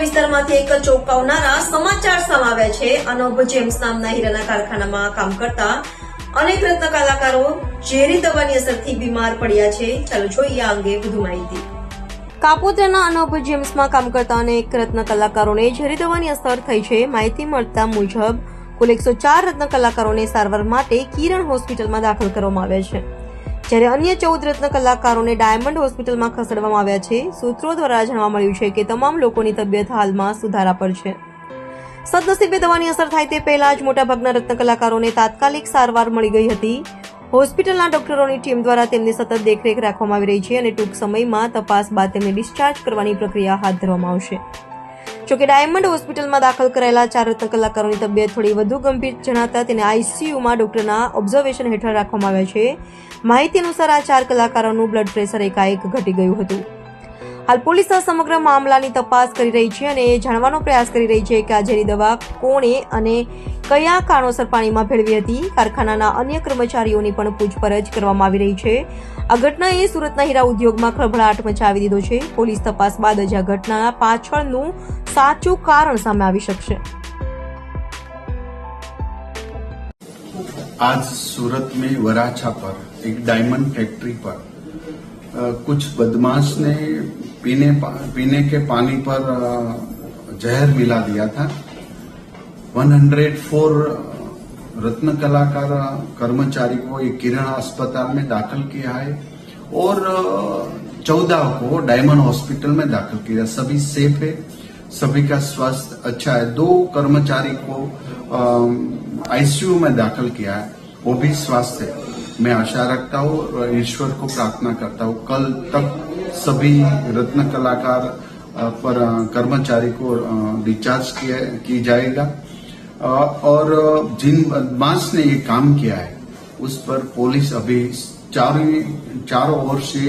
વિસ્તારમાંથી એક ચોંકાવનારા સમાચાર સામે છે. અનોભ જેમ્સ નામના હીરાના કારખાનામાં કામ કરતા અનેક રત્ન કલાકારો ઝેરી દવાની અસરથી બીમાર પડ્યા છે. ચાલો જોઈએ આ અંગે વધુ માહિતી. કાપોદ્રાના અનોભ જેમ્સમાં કામ કરતા અનેક રત્ન કલાકારોને ઝેરી દવાની અસર થઈ છે. માહિતી મળતા મુજબ કુલ એકસો ચાર રત્ન કલાકારોને સારવાર માટે કિરણ હોસ્પિટલમાં દાખલ કરવામાં આવ્યા છે. જ્યારે અન્ય ચૌદ રત્ન કલાકારોને ડાયમંડ હોસ્પિટલમાં ખસેડવામાં આવ્યા છે, સૂત્રો દ્વારા જાણવા મળ્યું છે કે તમામ લોકોની તબિયત હાલમાં સુધારા પર છે. સદનસીબે દવાની અસર થાય તે પહેલા જ મોટાભાગના રત્ન કલાકારોને તાત્કાલિક સારવાર મળી ગઈ હતી. હોસ્પિટલના ડોક્ટરોની ટીમ દ્વારા તેમની સતત દેખરેખ રાખવામાં આવી રહી છે અને ટૂંક સમયમાં તપાસ બાદ તેમને ડિસ્ચાર્જ કરવાની પ્રક્રિયા હાથ ધરવામાં આવશે. જોકે ડાયમંડ હોસ્પિટલમાં દાખલ કરાયેલા ચાર રત્ન કલાકારોની તબિયત થોડી વધુ ગંભીર જણાતા તેને આઈસીયુમાં ડોક્ટરના ઓબ્ઝર્વેશન હેઠળ રાખવામાં આવ્યા છે. માહિતી અનુસાર આ ચાર કલાકારોનું બ્લડ પ્રેશર એકાએક ઘટી ગયું હતું. હાલ પોલીસ આ સમગ્ર મામલાની તપાસ કરી રહી છે અને એ જાણવાનો પ્રયાસ કરી રહી છે કે આ ઝેરી દવા કોણે અને કયા કારણોસર પાણીમાં ભેળવી હતી કારખાનાના અન્ય કર્મચારીઓની પણ પૂછપરછ કરવામાં આવી રહી છે આ ઘટનાએ સુરતના હીરા ઉદ્યોગમાં ખળભળાટ મચાવી દીધો છે પોલીસ તપાસ બાદ જ આ ઘટના પાછળનું સાચું કારણ સામે આવી શકશે आज सूरत में वराछा पर एक डायमंड फैक्ट्री पर अ, कुछ बदमाश ने पीने पा- पीने के पानी पर जहर मिला दिया था। 104 रत्न कलाकार कर्मचारी को ये किरण अस्पताल में दाखिल किया है और चौदह को डायमंड हॉस्पिटल में दाखिल किया। सभी सेफ़ है, सभी का स्वास्थ्य अच्छा है। दो कर्मचारी को आईसीयू में दाखिल किया है, वो भी स्वास्थ्य है। मैं आशा रखता हूँ ईश्वर को प्रार्थना करता हूँ। कल तक सभी रत्न कलाकार पर कर्मचारी को डिस्चार्ज किया, की जाएगा। और जिन बदमाश ने ये काम किया है, उस पर पुलिस अभी चारों चारों ओर से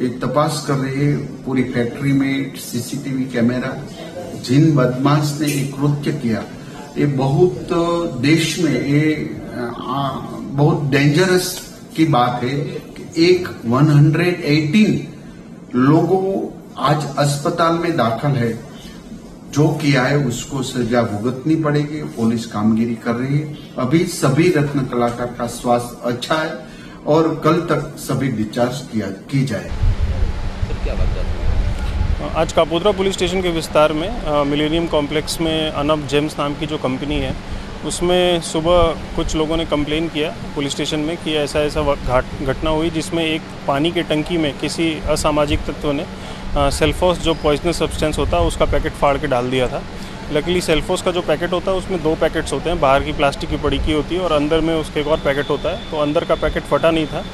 एक तपास कर रही है। पूरी फैक्ट्री में सीसीटीवी कैमरा जिन बदमाश ने ये कृत्य किया, ये बहुत देश में ये बहुत डेंजरस की बात है कि एक 118 लोगों आज अस्पताल में दाखिल है। जो किया है उसको सजा भुगतनी पड़ेगी पुलिस कामगिरी कर रही है। अभी सभी रत्न कलाकार का स्वास्थ्य अच्छा है और कल तक सभी डिस्चार्ज किया की जाए। आज कापोद्रा पुलिस स्टेशन के विस्तार में मिलेनियम कॉम्प्लेक्स में अनब जेम्स नाम की जो कंपनी है उसमें सुबह कुछ लोगों ने कंप्लेन किया पुलिस स्टेशन में कि ऐसा ऐसा घाट- घटना हुई जिसमें एक पानी के टंकी में किसी असामाजिक तत्व ने सेल्फोस जो पॉइजनस सब्सटेंस होता है उसका पैकेट फाड़ के डाल दिया था। लकीली सेल्फोस का जो पैकेट होता है उसमें दो पैकेट्स होते हैं, बाहर की प्लास्टिक की पड़ी की होती है और अंदर में उसके एक और पैकेट होता है तो अंदर का पैकेट फटा नहीं था।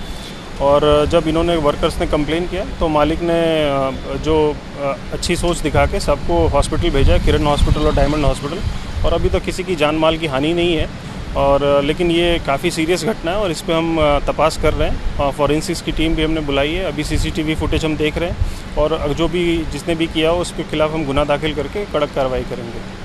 और जब इन्होंने वर्कर्स ने कंप्लेन किया तो मालिक ने जो अच्छी सोच दिखा के सबको हॉस्पिटल भेजा, किरण हॉस्पिटल और डायमंड हॉस्पिटल और अभी तो किसी की जान माल की हानि नहीं है। और, लेकिन ये काफ़ी सीरियस घटना है और इस पर हम तपास कर रहे हैं। फॉरेंसिक्स की टीम भी हमने बुलाई है। अभी सीसीटीवी फुटेज हम देख रहे हैं और जो भी जिसने भी किया हो, उसके खिलाफ हम गुना दाखिल करके कड़क कार्रवाई करेंगे।